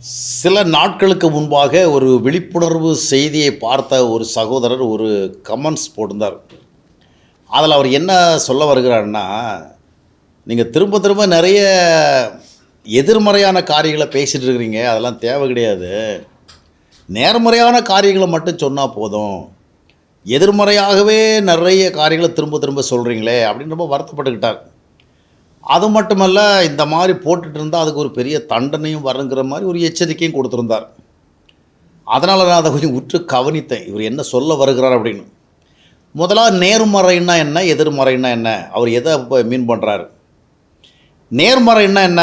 சில நாட்களுக்கு முன்பாக ஒரு விழிப்புணர்வு செய்தியை பார்த்த ஒரு சகோதரர் ஒரு கமெண்ட்ஸ் போட்டிருந்தார். அதில் அவர் என்ன சொல்ல வருகிறாருன்னா நீங்கள் திரும்ப திரும்ப நிறைய எதிர்மறையான காரியங்களை பேசிகிட்டு இருக்கிறீங்க அதெல்லாம் தேவை கிடையாது. நேர்மறையான காரியங்களை மட்டும் சொன்னால் போதும். எதிர்மறையாகவே நிறைய காரியங்களை திரும்ப திரும்ப சொல்கிறீங்களே அப்படின்னு ரொம்ப வருத்தப்பட்டுக்கிட்டார். அது மட்டுமல்ல இந்த மாதிரி போட்டுட்டு இருந்தால் அதுக்கு ஒரு பெரிய தண்டனையும் வருங்கிற மாதிரி ஒரு எச்சரிக்கையும் கொடுத்துருந்தார். அதனால் நான் அதை கொஞ்சம் உற்று கவனித்தேன். இவர் என்ன சொல்ல வருகிறார் அப்படின்னு. முதலாக நேர்மறைன்னா என்ன எதிர்மறைன்னா என்ன? அவர் எதை இப்போ மீன் பண்ணுறாரு நேர்மறைன்னா என்ன?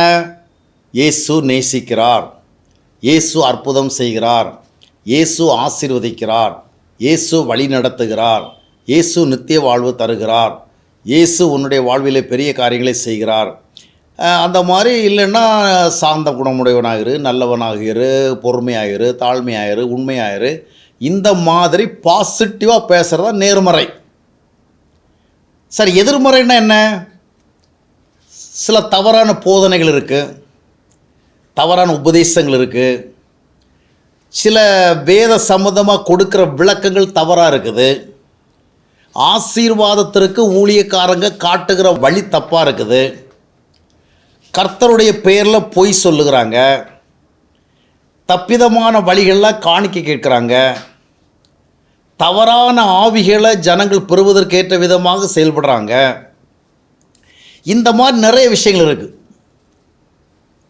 இயேசு நேசிக்கிறார். இயேசு அற்புதம் செய்கிறார். இயேசு ஆசீர்வதிக்கிறார். இயேசு வழி நடத்துகிறார் இயேசு நித்திய வாழ்வு தருகிறார். இயேசு உன்னுடைய வாழ்விலே பெரிய காரியங்களை செய்கிறார். அந்த மாதிரி இல்லைன்னா சாந்த குணமுடையவனாகிரு நல்லவனாகிரு பொறுமையாகிரு தாழ்மையாயிரு உண்மையாயிரு. இந்த மாதிரி பாசிட்டிவாக பேசுகிறதா நேர்மறை. சரி எதிர்மறைன்னா என்ன? சில தவறான போதனைகள் இருக்குது தவறான உபதேசங்கள் இருக்குது சில வேத சம்மந்தமாக கொடுக்குற விளக்கங்கள் தவறாக இருக்குது. ஆசீர்வாதத்திற்கு ஊழியக்காரங்க காட்டுகிற வழி தப்பாக இருக்குது. கர்த்தருடைய பேரில் பொய் சொல்லுகிறாங்க. தப்பிதமான வழிகளில் காணிக்க கேட்குறாங்க. தவறான ஆவிகளை ஜனங்கள் பெறுவதற்கேற்ற விதமாக செயல்படுறாங்க. இந்த மாதிரி நிறைய விஷயங்கள் இருக்குது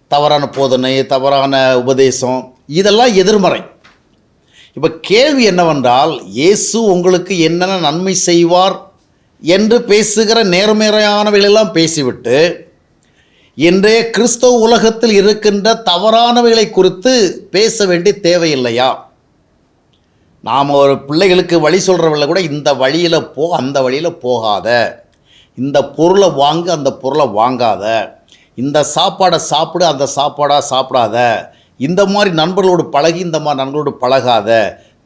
தவறான போதனை தவறான உபதேசம் இதெல்லாம் எதிர்மறை. இப்போ கேள்வி என்னவென்றால் இயேசு உங்களுக்கு என்னென்ன நன்மை செய்வார் என்று பேசுகிற நேர்மறையானவைகளெல்லாம் பேசிவிட்டு இன்றைய கிறிஸ்தவ உலகத்தில் இருக்கின்ற தவறானவைகளை குறித்து பேச வேண்டிய தேவையில்லையா? நாம் ஒரு பிள்ளைகளுக்கு வழி சொல்கிறவங்கள கூட இந்த வழியில் போ அந்த வழியில் போகாத. இந்த பொருளை வாங்கு அந்த பொருளை வாங்காத. இந்த சாப்பாடை சாப்பிடு அந்த சாப்பாடாக சாப்பிடாத. இந்த மாதிரி நண்பர்களோடு பழகி இந்த மாதிரி நண்பர்களோடு பழகாத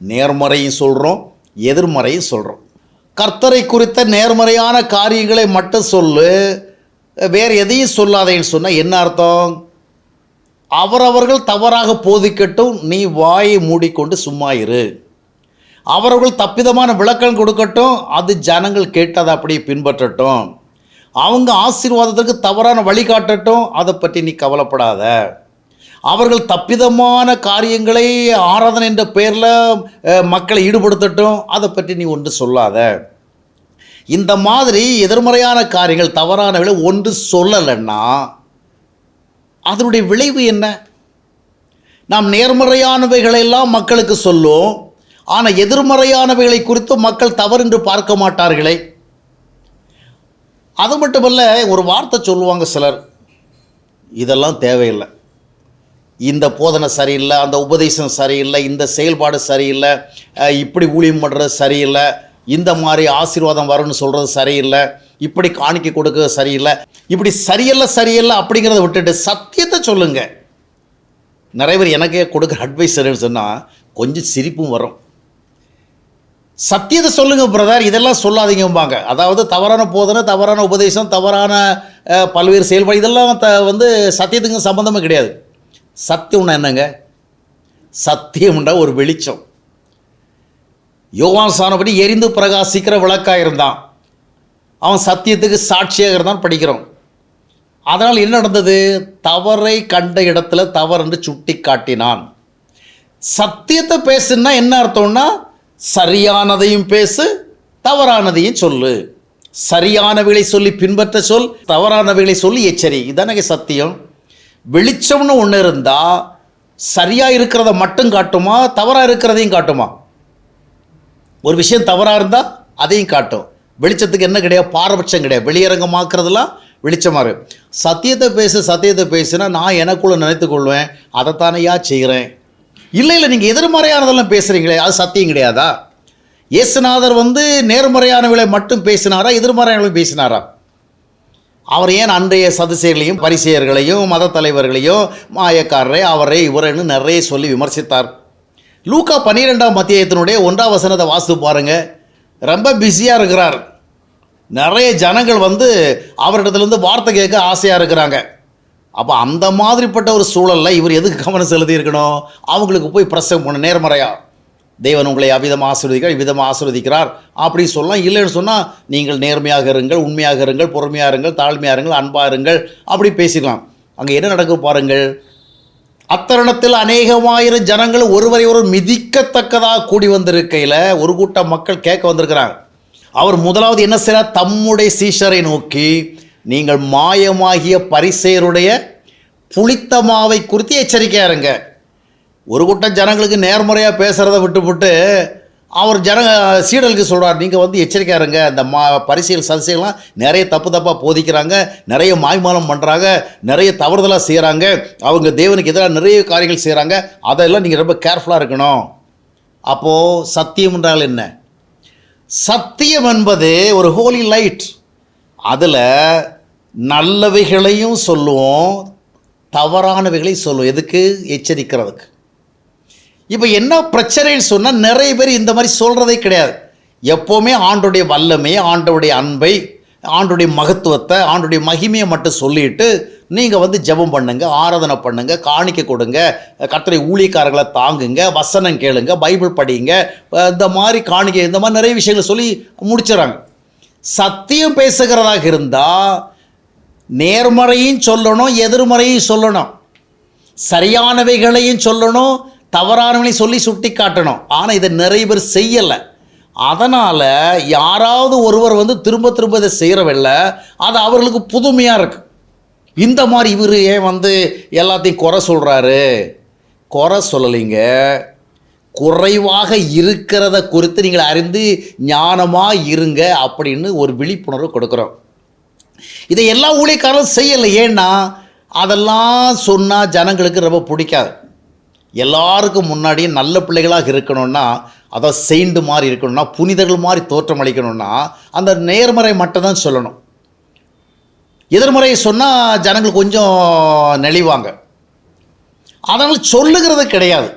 நேர்மறையும் சொல்கிறோம் எதிர்மறையும் சொல்கிறோம் கர்த்தரை குறித்த நேர்மறையான காரியங்களை மட்டும் சொல்லு வேறு எதையும் சொல்லாதேன்னு சொன்னால் என்ன அர்த்தம்? அவரவர்கள் தவறாக போதிக்கட்டும் நீ வாயை மூடிக்கொண்டு சும்மா இரு. அவர்கள் தப்பிதமான விளக்கம் கொடுக்கட்டும் அது ஜனங்கள் கேட்டதை அப்படியே பின்பற்றட்டும். அவங்க ஆசீர்வாதத்திற்கு தவறான வழிகாட்டட்டும் அதை பற்றி நீ கவலைப்படாத. அவர்கள் தப்பிதமான காரியங்களை ஆராதனை என்ற பெயரில் மக்களை ஈடுபடுத்தட்டும். அதை பற்றி நீ ஒன்று சொல்லாத. இந்த மாதிரி எதிர்மறையான காரியங்கள் தவறானவைகளை ஒன்று சொல்லலைன்னா அதனுடைய விளைவு என்ன? நாம் நேர்மறையானவைகளெல்லாம் மக்களுக்கு சொல்லும் ஆனால் எதிர்மறையானவைகளை குறித்து மக்கள் தவறு என்று பார்க்க மாட்டார்களே. அது மட்டுமல்ல ஒரு வார்த்தை சொல்லுவாங்க சிலர். இதெல்லாம் தேவையில்லை. இந்த போதனை சரியில்லை அந்த உபதேசம் சரியில்லை இந்த செயல்பாடு சரியில்லை இப்படி ஊழியம் பண்ணுறது சரியில்லை இந்த மாதிரி ஆசீர்வாதம் வரும்னு சொல்கிறது சரியில்லை இப்படி காணிக்க கொடுக்கறது சரியில்லை இப்படி சரியில்லை சரியில்லை அப்படிங்கிறத விட்டுட்டு சத்தியத்தை சொல்லுங்கள் நிறைய பேர் எனக்கே கொடுக்குற அட்வைஸ் சொன்னால் கொஞ்சம் சிரிப்பும் வரும். சத்தியத்தை சொல்லுங்க பிரதர் இதெல்லாம் சொல்லாதீங்கம்பாங்க. அதாவது தவறான போதனை தவறான உபதேசம் தவறான பல்வேறு செயல்பாடு இதெல்லாம் த வந்து சத்தியத்துக்கு சம்மந்தமே கிடையாது. சத்தியம்னா என்னங்க? சத்தியம்னா ஒரு வெளிச்சம். யோவான் சாணப்படி எரிந்து பிரகாசிக்கிற விளக்காக இருந்தான் அவன் சத்தியத்துக்கு சாட்சியாக இருந்தான் படிக்கிறோம் அதனால் என்ன நடந்தது? தவறை கண்ட இடத்துல தவறு என்று சுட்டி காட்டினான் சத்தியத்தை பேசுனா என்ன அர்த்தம்னா சரியானதையும் பேசு தவறானதையும் சொல்லு. சரியானவைகளை சொல்லி பின்பற்ற சொல் தவறானவைகளை சொல்லி எச்சரி. இதானங்க சத்தியம். வெளிச்சம்னு ஒன்று இருந்தால் சரியாக இருக்கிறத மட்டும் காட்டுமா தவறாக இருக்கிறதையும் காட்டுமா? ஒரு விஷயம் தவறாக இருந்தால் அதையும் காட்டும். வெளிச்சத்துக்கு என்ன கிடையாது? பாரபட்சம் கிடையாது. வெளியரங்கமாக்குறதுலாம் வெளிச்சமாக இருக்கு. சத்தியத்தை பேசு சத்தியத்தை பேசுனா நான் எனக்குள்ளே நினைத்துக்கொள்வேன் அதைத்தானையா செய்கிறேன் இல்லை இல்லை நீங்கள் எதிர்மறையானதெல்லாம் பேசுகிறீங்களே அது சத்தியம் கிடையாதா? இயேசுநாதர் வந்து நேர்மறையானவர்களை மட்டும் பேசினாரா எதிர்மறையானவர்களை பேசினாரா? அவர் ஏன் அன்றைய சதுசேர்களையும் பரிசெயர்களையும் மத தலைவர்களையும் மாயக்காரரை அவரை இவரைன்னு நிறைய சொல்லி விமர்சித்தார். லூக்கா பன்னிரெண்டாம் மத்தியத்தினுடைய ஒன்றாம் வசனத்தை வாசித்து பாருங்க. ரொம்ப பிஸியாக இருக்கிறார். நிறைய ஜனங்கள் வந்து அவரிடத்துலேருந்து வார்த்தை கேட்க ஆசையாக இருக்கிறாங்க. அப்போ அந்த மாதிரிப்பட்ட ஒரு சூழலில் இவர் எதுக்கு கவனம் செலுத்தி இருக்கணும் அவங்களுக்கு போய் பிரசவம் பண்ண நேர்மறையாக தேவன் உங்களை அவ்விதமாக ஆசிர்வதிக்கிறார் இவ்விதமாக ஆசிர்வதிக்கிறார். அப்படி சொல்லலாம் இல்லைன்னு சொன்னால் நீங்கள் நேர்மையாக இருங்கள் உண்மையாக இருங்கள் பொறுமையாக இருங்கள் தாழ்மையாக இருங்கள் அன்பாக இருங்கள் அப்படி பேசிக்கலாம். அங்கே என்ன நடக்கும் பாருங்கள். அத்தருணத்தில் அநேகமாயிரம் ஜனங்கள் ஒருவரை ஒரு மிதிக்கத்தக்கதாக கூடி வந்திருக்கையில் ஒரு கூட்டம் மக்கள் கேட்க வந்திருக்கிறாங்க. அவர் முதலாவது என்ன செய்கிறார் தம்முடைய சீஷரை நோக்கி நீங்கள் மாயமாகிய பரிசேருடைய புளித்த மாவை குறித்து எச்சரிக்கையா இருங்க. ஒரு கூட்டம் ஜனங்களுக்கு நேர்முறையாக பேசுகிறத விட்டுவிட்டு அவர் ஜன சீடலுக்கு சொல்கிறார் நீங்கள் வந்து எச்சரிக்கையாக இருங்க. இந்த மா பரிசியல் சதிசைகள்லாம் நிறைய தப்பு தப்பாக போதிக்கிறாங்க. நிறைய மாய்மாலம் பண்ணுறாங்க நிறைய தவறுதலாக செய்கிறாங்க அவங்க தேவனுக்கு எதிராக நிறைய காரியங்கள் செய்கிறாங்க அதெல்லாம் நீங்கள் ரொம்ப கேர்ஃபுல்லாக இருக்கணும். அப்போது சத்தியம் என்றால் என்ன? சத்தியம் என்பது ஒரு ஹோலி லைட் அதில் நல்லவைகளையும் சொல்லுவோம் தவறானவைகளையும் சொல்லுவோம். எதுக்கு? எச்சரிக்கிறதுக்கு. இப்போ என்ன பிரச்சனைன்னு சொன்னால் நிறைய பேர் இந்த மாதிரி சொல்கிறதே கிடையாது. எப்போவுமே ஆண்டுடைய வல்லமை ஆண்டோடைய அன்பை ஆண்டுடைய மகத்துவத்தை ஆண்டுடைய மகிமையை மட்டும் சொல்லிட்டு நீங்கள் வந்து ஜெபம் பண்ணுங்கள் ஆராதனை பண்ணுங்கள் காணிக்க கொடுங்க கர்த்தரை ஊழியக்காரர்களை தாங்குங்க வசனம் கேளுங்க பைபிள் படிங்க இந்த மாதிரி காணிக்க இந்த மாதிரி நிறைய விஷயங்களை சொல்லி முடிச்சிடறாங்க சத்தியம் பேசுகிறதாக இருந்தால் நேர்மறையும் சொல்லணும் எதிர்மறையும் சொல்லணும். சரியானவைகளையும் சொல்லணும் தவறானவங்களையும் சொல்லி சுட்டி காட்டணும். ஆனால் இதை நிறைய பேர் செய்யலை. அதனால் யாராவது ஒருவர் வந்து திரும்ப திரும்ப இதை செய்கிறவில்ல அது அவர்களுக்கு புதுமையாக இருக்கு. இந்த மாதிரி இவர் ஏன் வந்து எல்லாத்தையும் குறை சொல்கிறாரு குறை சொல்லலைங்க. குறைவாக இருக்கிறத குறித்து நீங்கள் அறிந்து ஞானமாக இருங்க அப்படின்னு ஒரு விழிப்புணர்வு கொடுக்குறோம். இதை எல்லா ஊழியக்காரரும் செய்யலை. ஏன்னா அதெல்லாம் சொன்னால் ஜனங்களுக்கு ரொம்ப பிடிக்காது. எல்லாருக்கும் முன்னாடியும் நல்ல பிள்ளைகளாக இருக்கணும்னா அதை செயிண்டு மாதிரி இருக்கணும்னா புனிதர்கள் மாதிரி தோற்றம் அளிக்கணும்னா அந்த நேர்மறை மட்டும் தான் சொல்லணும். எதிர்மறையை சொன்னால் ஜனங்கள் கொஞ்சம் நெளிவாங்க. அதனால் சொல்லுகிறது கிடையாது.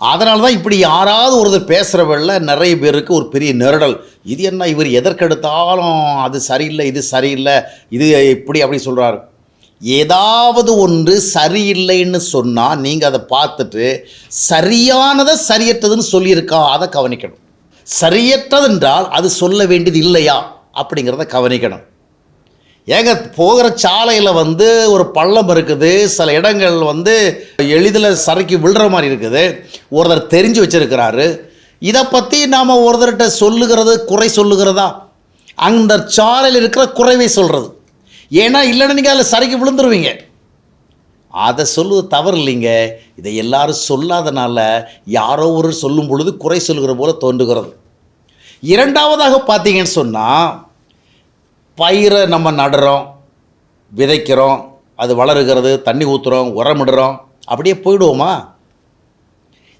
அதனால தான் இப்படி யாராவது ஒருத்தர் பேசுகிறவள்ள நிறைய பேருக்கு ஒரு பெரிய நெருடல். இது என்ன இவர் எதற்கெடுத்தாலும் அது சரியில்லை இது சரியில்லை இது இப்படி அப்படி சொல்கிறாரு ஏதாவது ஒன்று சரியில்லைன்னு சொன்னால் நீங்கள் அதை பார்த்துட்டு சரியானதை சரியற்றதுன்னு சொல்லியிருக்கா அதை கவனிக்கணும். சரியற்றது என்றால் அது சொல்ல வேண்டியது இல்லையா அப்படிங்கிறத கவனிக்கணும். ஏங்க போகிற சாலையில் வந்து ஒரு பள்ளம் இருக்குது சில இடங்கள் வந்து எளிதில் சரக்கி விழுற மாதிரி இருக்குது ஒருத்தர் தெரிஞ்சு வச்சிருக்கிறாரு. இதை பற்றி நாம் ஒருத்தர்கிட்ட சொல்லுகிறது குறை சொல்லுகிறதா? அந்த சாலையில் இருக்கிற குறைவை சொல்கிறது ஏன்னா இல்லைன்னா நீங்கள் அதில் சரிக்கு விழுந்துருவீங்க. அதை சொல்லுவது தவறு இல்லைங்க. இதை எல்லாரும் சொல்லாதனால யாரோ ஒரு சொல்லும் பொழுது குறை சொல்கிற போல தோன்றுகிறது. இரண்டாவதாக பார்த்தீங்கன்னு சொன்னால் பயிரை நம்ம நடுறோம் விதைக்கிறோம் அது வளருகிறது தண்ணி ஊற்றுறோம் உரமிடுறோம் அப்படியே போயிடுவோமா?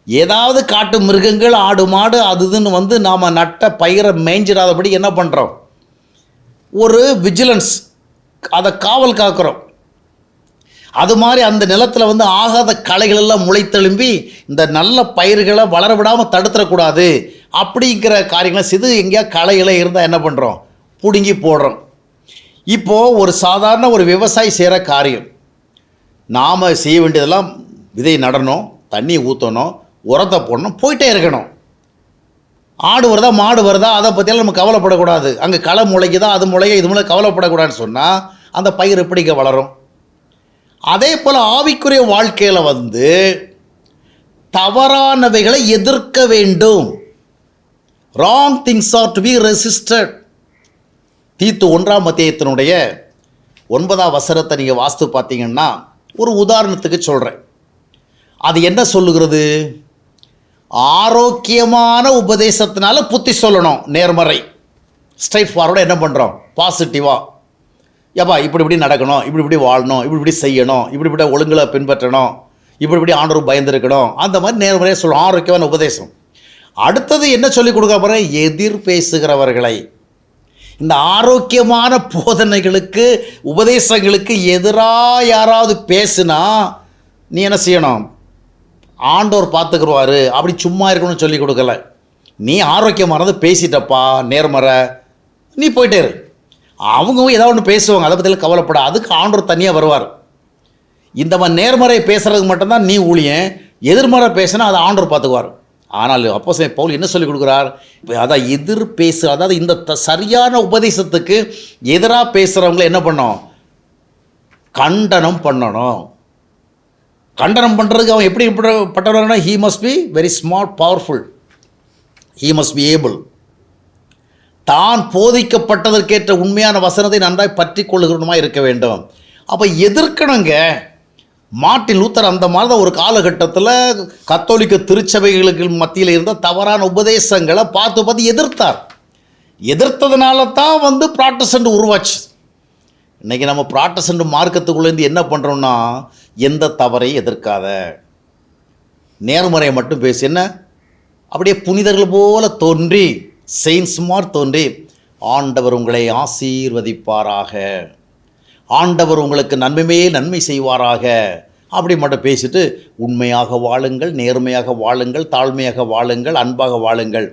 ஏதாவது காட்டு மிருகங்கள் ஆடு மாடு அது இதுன்னு வந்து நாம் நட்ட பயிரை மேய்ஞ்சிடாதபடி என்ன பண்ணுறோம் ஒரு விஜிலன்ஸ் அதை காவல் காக்கிறோம். அது மாதிரி அந்த நிலத்தில் வந்து ஆகாத களைகள் எல்லாம் முளைத்தெழும்பி இந்த நல்ல பயிர்களை வளர விடாமல் தடுத்துடக்கூடாது அப்படிங்கிற காரியங்களை சிது எங்கேயா களைகளை இருந்தால் என்ன பண்ணுறோம் பிடுங்கி போடுறோம். இப்போது ஒரு சாதாரண ஒரு விவசாயி செய்கிற காரியம். நாம் செய்ய வேண்டியதெல்லாம் விதை நடணும் தண்ணி ஊற்றணும் உரத்தை போடணும் போயிட்டே இருக்கணும். ஆடு வருதா மாடு வருதா அதை பற்றியெல்லாம் நம்ம கவலைப்படக்கூடாது. அங்கே களை முளைக்குதா அது முளைக்க இது மூலம் கவலைப்படக்கூடாதுன்னு சொன்னால் அந்த பயிர் எப்படிங்க வளரும்? அதே போல் ஆவிக்குரிய வாழ்க்கையில் வந்து தவறானவைகளை எதிர்க்க வேண்டும். Wrong things are to be resisted தீத்து ஒன்றாம் மத்தியத்தினுடைய ஒன்பதாம் வசரத்தை நீங்கள் வாஸ்து பார்த்தீங்கன்னா ஒரு உதாரணத்துக்கு சொல்கிறேன் அது என்ன சொல்லுகிறது? ஆரோக்கியமான உபதேசத்தினால புத்தி சொல்லணும் நேர்மறை. ஸ்டைஃப் ஃபார்வர்டாக என்ன பண்ணுறோம் பாசிட்டிவாக ஏப்பா இப்படி இப்படி நடக்கணும் இப்படி இப்படி வாழணும் இப்படி இப்படி செய்யணும் இப்படி இப்படி ஒழுங்குகளை பின்பற்றணும் இப்படி இப்படி ஆண்டவர் பயந்துருக்கணும். அந்த மாதிரி நேர்மறையாக சொல்லணும் ஆரோக்கியமான உபதேசம். அடுத்தது என்ன சொல்லிக் கொடுக்க போகிறேன் எதிர் பேசுகிறவர்களை. இந்த ஆரோக்கியமான போதனைகளுக்கு உபதேசங்களுக்கு எதிராக யாராவது பேசுனா நீ என்ன செய்யணும்? ஆண்டவர் பார்த்துக்குருவாரு. அப்படி சும்மா இருக்கணும்னு சொல்லி கொடுக்கல. நீ ஆரோக்கியமானது பேசிட்டப்பா நேர்மறை. நீ போயிட்டே இரு. அவங்க ஏதாவது ஒன்று பேசுவாங்க. அதை பற்றிலாம் கவலைப்பட அதுக்கு ஆண்டவர் தனியாக வருவார். இந்த மாதிரி நேர்மறை பேசுகிறதுக்கு மட்டும்தான் நீ ஊழியன். எதிர்மறை பேசினா அதை ஆண்டவர் பார்த்துக்குவார். ஆனால் அப்போ பவுல் என்ன சொல்லிக் கொடுக்குறார்? அதான் எதிர் பேசு அதாவது இந்த த- சரியான உபதேசத்துக்கு எதிராக பேசுகிறவங்கள என்ன பண்ணோம் கண்டனம் பண்ணணும். கண்டனம் பண்ணுறதுக்கு அவன் எப்படி பட்டவனா he must be very smart powerful he must be able தான் போதிக்கப்பட்டதற்கேற்ற உண்மையான வசனத்தை நன்றாய் பற்றி கொள்ளுகிறவனுமா இருக்க வேண்டும். அப்போ எதிர்க்கணுங்க மார்ட்டின் லூத்தர் அந்த மாதிரி தான் ஒரு காலகட்டத்தில் கத்தோலிக்க திருச்சபைகளுக்கு மத்தியில் இருந்த தவறான உபதேசங்களை பார்த்து பார்த்து எதிர்த்தார். எதிர்த்ததுனால தான் வந்து ப்ராட்டஸ்டன்ட் உருவாச்சு. இன்றைக்கி நம்ம ப்ராட்டஸ்டன்ட் மார்க்கத்துக்குள்ளேருந்து என்ன பண்ணுறோம்னா எந்த தவறையும் எதிர்க்காத. நேர்மறையை மட்டும் பேசி என்ன? அப்படியே புனிதர்கள் போல தோன்றி செயின்ஸ் மாதிரி தோன்றி ஆண்டவர் உங்களை ஆசீர்வதிப்பாராக. ஆண்டவர் உங்களுக்கு நன்மைமே நன்மை செய்வாராக. அப்படி மட்டும் பேசிட்டு உண்மையாக வாழுங்கள் நேர்மையாக வாழுங்கள் தாழ்மையாக வாழுங்கள் அன்பாக வாழுங்கள்.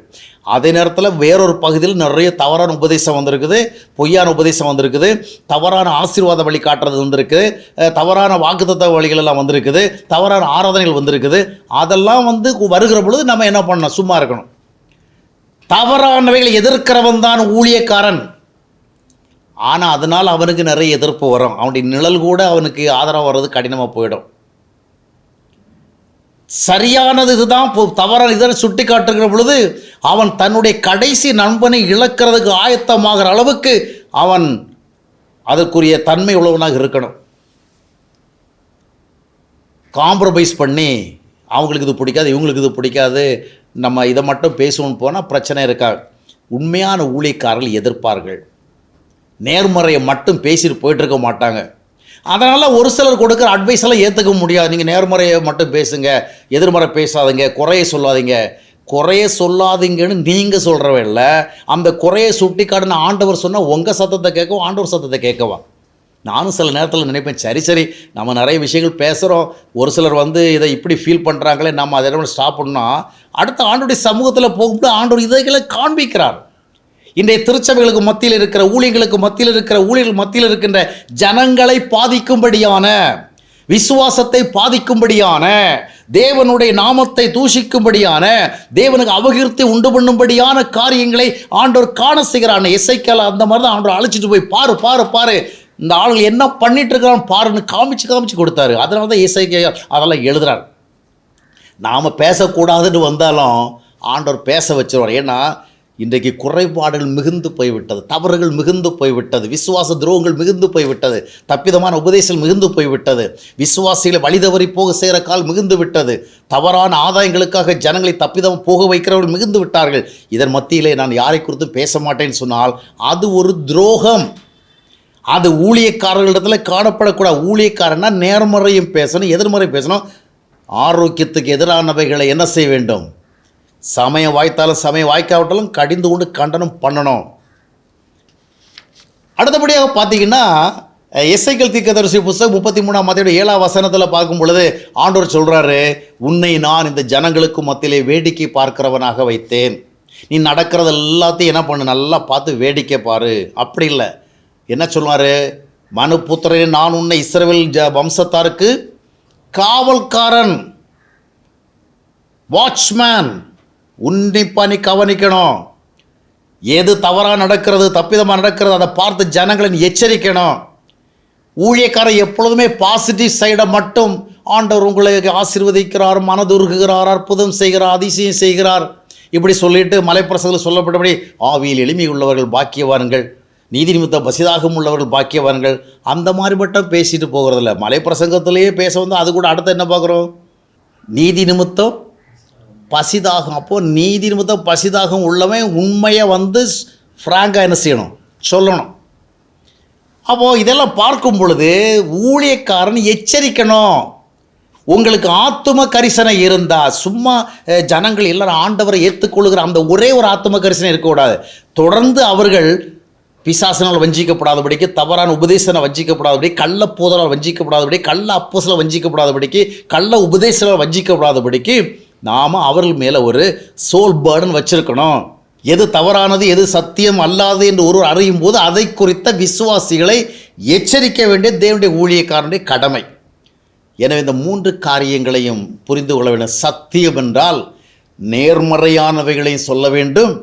அதே நேரத்தில் வேறொரு பகுதியில் நிறைய தவறான உபதேசம் வந்திருக்குது பொய்யான உபதேசம் வந்திருக்குது தவறான ஆசீர்வாத வழி காட்டுறது வந்திருக்குது தவறான வாக்குத்தத்த வழிகளெல்லாம் வந்திருக்குது தவறான ஆராதனைகள் வந்திருக்குது. அதெல்லாம் வந்து வருகிற பொழுது நம்ம என்ன பண்ணணும்? சும்மா இருக்கணும். தவறானவைகளை எதிர்க்கிறவன் தான் ஊழியக்காரன். ஆனால் அதனால் அவனுக்கு நிறைய எதிர்ப்பு வரும். அவனுடைய நிழல் கூட அவனுக்கு ஆதரவு வர்றது கடினமாக போயிடும். சரியானது இதுதான். தவறான இதனை சுட்டி காட்டுகிற பொழுது அவன் தன்னுடைய கடைசி நண்பனை இழக்கிறதுக்கு ஆயத்தமாகிற அளவுக்கு அவன் அதற்குரிய தன்மை உள்ளவனாக இருக்கணும். காம்ப்ரமைஸ் பண்ணி அவங்களுக்கு இது பிடிக்காது இவங்களுக்கு இது பிடிக்காது நம்ம இதை மட்டும் பேசுவோம்னு போனால் பிரச்சனை இருக்காது உண்மையான ஊழியக்காரர்கள் எதிர்ப்பார்கள். நேர்மறையை மட்டும் பேசிட்டு போயிட்டுருக்க மாட்டாங்க. அதனால் ஒரு சிலர் கொடுக்குற அட்வைஸ் எல்லாம் ஏற்றுக்க முடியாது. நீங்கள் நேர்மறையை மட்டும் பேசுங்க எதிர்மறை பேசாதீங்க குறைய சொல்லாதீங்க. குறைய சொல்லாதீங்கன்னு நீங்கள் சொல்கிறவல்ல அந்த குறைய சுட்டி காட்டுன ஆண்டவர் சொன்னால் உங்கள் சத்தத்தை கேட்கவும் ஆண்டவர் சத்தத்தை கேட்கவா? நானும் சில நேரத்தில் நினைப்பேன் சரி சரி நம்ம நிறைய விஷயங்கள் பேசுகிறோம் ஒரு சிலர் வந்து இதை இப்படி ஃபீல் பண்ணுறாங்களே நம்ம அதை இடத்துல ஸ்டாப் பண்ணால் அடுத்த ஆண்டுடைய சமூகத்தில் போகும்போது ஆண்டோர் இதைகளை காண்பிக்கிறார். இன்றைய திருச்சபைகளுக்கு மத்தியில் இருக்கிற ஊழியர்களுக்கு மத்தியில் இருக்கிற ஊழியர்கள் மத்தியில் இருக்கின்ற ஜனங்களை பாதிக்கும்படியான விசுவாசத்தை பாதிக்கும்படியான தேவனுடைய நாமத்தை தூஷிக்கும்படியான தேவனுக்கு அபகீர்த்தி உண்டு பண்ணும்படியான காரியங்களை ஆண்டோர் காண செய்கிறான் எஸ்ஐக்கால அந்த மாதிரி தான் ஆண்டோர் அழைச்சிட்டு போய் பாரு பாரு பாரு. இந்த ஆளுகள் என்ன பண்ணிட்டு இருக்கான்னு பாருன்னு காமிச்சு காமிச்சு கொடுத்தாரு. அதனால தான் இசைக்க அதெல்லாம் எழுதுறாரு. நாம் பேசக்கூடாதுன்னு வந்தாலும் ஆண்டவர் பேச வச்சிருவார். ஏன்னா இன்றைக்கு குறைபாடுகள் மிகுந்து போய்விட்டது தவறுகள் மிகுந்து போய்விட்டது விசுவாச துரோகங்கள் மிகுந்து போய்விட்டது தப்பிதமான உபதேசம் மிகுந்து போய்விட்டது விசுவாசிகளை வழிதவறி போக செய்கிற கால் மிகுந்து விட்டது தவறான ஆதாயங்களுக்காக ஜனங்களை தப்பிதம் போக வைக்கிறவர்கள் மிகுந்து விட்டார்கள். இதன் மத்தியிலே நான் யாரை குறித்தும் பேச மாட்டேன்னு சொன்னால் அது ஒரு துரோகம். அது ஊழியக்காரர்களிடத்தில் காணப்படக்கூடாது. ஊழியக்காரன்னா நேர்மறையும் பேசணும் எதிர்மறை பேசணும். ஆரோக்கியத்துக்கு எதிரானவைகளை என்ன செய்ய வேண்டும்? சமயம் வாய்த்தாலும் சமயம் வாய்க்காவிட்டாலும் கடிந்து கொண்டு கண்டனம் பண்ணணும். அடுத்தபடியாக பார்த்தீங்கன்னா எஸ்ஐக்கள் தீர்க்கதரிசி புஸ்தகம் முப்பத்தி மூணாம் மத்தியோட ஏழாம் வசனத்தில் பார்க்கும் பொழுது ஆண்டோர் சொல்கிறாரு உன்னை நான் இந்த ஜனங்களுக்கு மத்தியிலே வேடிக்கை பார்க்கிறவனாக வைத்தேன். நீ நடக்கிறது எல்லாத்தையும் என்ன பண்ணு? நல்லா பார்த்து வேடிக்கை பாரு. அப்படி இல்லை. என்ன சொல்லுவார்? மனுபுத்திரனே நான் உன்னை இஸ்ரவேல் ஜ வம்சத்தாருக்கு காவல்காரன் வாட்ச்மேன் உன்னிப்பா நீ கவனிக்கணும். எது தவறாக நடக்கிறது தப்பிதமாக நடக்கிறது அதை பார்த்து ஜனங்களை எச்சரிக்கணும். ஊழியக்காரன் எப்பொழுதுமே பாசிட்டிவ் சைடை மட்டும் ஆண்டவர் உங்களை ஆசீர்வதிக்கிறார் மனதுருகுகிறார் அற்புதம் செய்கிறார் அதிசயம் செய்கிறார். இப்படி சொல்லிட்டு மலைப்பிரசத்தில் சொல்லப்பட்டபடி ஆவியில் எளிமை உள்ளவர்கள் பாக்கியவான்கள். நீதி நிமித்த பசிதாகம் உள்ளவர்கள் பாக்கியவான்கள் அந்த மாதிரி மட்டும் பேசிட்டு போகிறதில்ல. மலைப்பிரசங்கத்திலேயே பேச வந்து அது கூட அடுத்து என்ன பார்க்குறோம்? நீதி நிமித்தம் பசிதாகம். அப்போது நீதி நிமித்தம் பசிதாகம் உள்ளவன் உண்மையை வந்து ஃப்ராங்காக என்ன செய்யணும்? சொல்லணும். அப்போது இதெல்லாம் பார்க்கும் பொழுது ஊழியக்காரன் எச்சரிக்கணும். உங்களுக்கு ஆத்தும கரிசனை இருந்தால் சும்மா ஜனங்கள் எல்லாரும் ஆண்டவரை ஏற்றுக்கொள்கிற அந்த ஒரே ஒரு ஆத்தும கரிசனை இருக்கக்கூடாது. தொடர்ந்து அவர்கள் பிசாசினால் வஞ்சிக்கப்படாதபடிக்கு தவறான உபதேசனால் வஞ்சிக்கப்படாதபடி கள்ள போதனால் வஞ்சிக்கப்படாதபடி கள்ள அப்போசலால் வஞ்சிக்கப்படாதபடிக்கு கள்ள உபதேசனால் வஞ்சிக்கப்படாதபடிக்கு நாம் அவர்கள் மேலே ஒரு சோல் பேர்டன் வச்சிருக்கணும். எது தவறானது எது சத்தியம் அல்லாது என்று ஒருவர் அறியும் போது அதை குறித்த விசுவாசிகளை எச்சரிக்க வேண்டிய தேவனுடைய ஊழியக்காரனுடைய கடமை. எனவே இந்த மூன்று காரியங்களையும் புரிந்து கொள்ள வேண்டும் சத்தியம் என்றால் நேர்மறையானவைகளையும் சொல்ல வேண்டும்.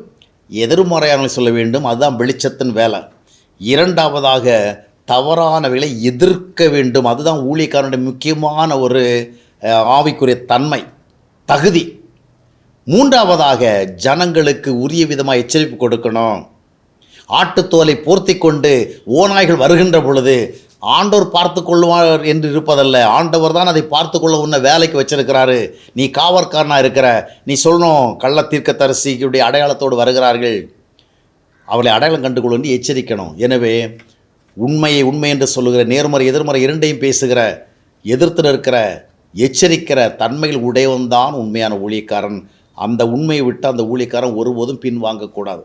எதிர்மறையாக சொல்ல வேண்டும். அதுதான் வெளிச்சத்தின் வேலை. இரண்டாவதாக தவறானவைகளை எதிர்க்க வேண்டும். அதுதான் ஊழியக்காரனுடைய முக்கியமான ஒரு ஆவிக்குரிய தன்மை தகுதி. மூன்றாவதாக ஜனங்களுக்கு உரிய விதமாக எச்சரிப்பு கொடுக்கணும். ஆட்டுத்தோலை போர்த்தி கொண்டு ஓநாய்கள் வருகின்ற பொழுது ஆண்டவர் பார்த்து கொள்வார் என்று இருப்பதல்ல. ஆண்டவர் தான் அதை பார்த்து கொள்ள உன்னை வேலைக்கு வச்சிருக்கிறாரு. நீ காவற்காரனா இருக்கிற நீ சொல்லணும் கள்ள தீர்க்கதரிசியுடைய அடையாளத்தோடு வருகிறார்கள். அவளை அடையாளம் கண்டுகொள்ள எச்சரிக்கணும். எனவே உண்மையை உண்மை என்று சொல்லுகிற நேர்மறை எதிர்மறை இரண்டையும் பேசுகிற எதிர்த்து நிற்கிற எச்சரிக்கிற தன்மையில் உடையவன்தான் உண்மையான ஊழியக்காரன். அந்த உண்மையை விட்டு அந்த ஊழியக்காரன் ஒருபோதும் பின்வாங்கக்கூடாது.